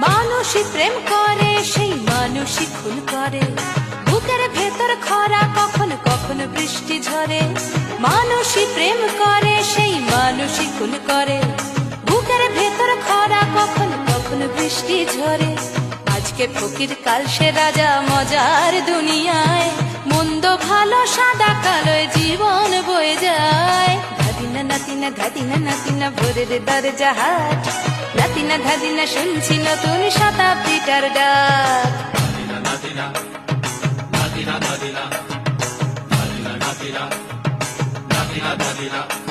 মানুষই প্রেম করে, সেই মানুষই খুন করে। বুকের ভেতর খরা কখন কখন বৃষ্টি ঝরে। মানুষই প্রেম করে, সেই মানুষই খুন করে। বুকের ভেতর খরা কখন কখন বৃষ্টি ঝরে। আজকে ফকির কাল সে রাজা মজার দুনিয়ায়। মন্দ ভালো সাদা কালোয় নাতিনা ধাদিনা নাতিনা ভোরের দরজা হাট নাতিনা ধাদিনা শুনছি নতুন শতাব্দীটার ডাক Nadina, Nadina, Nadina, Nadina, Nadina, Nadina, Nadina.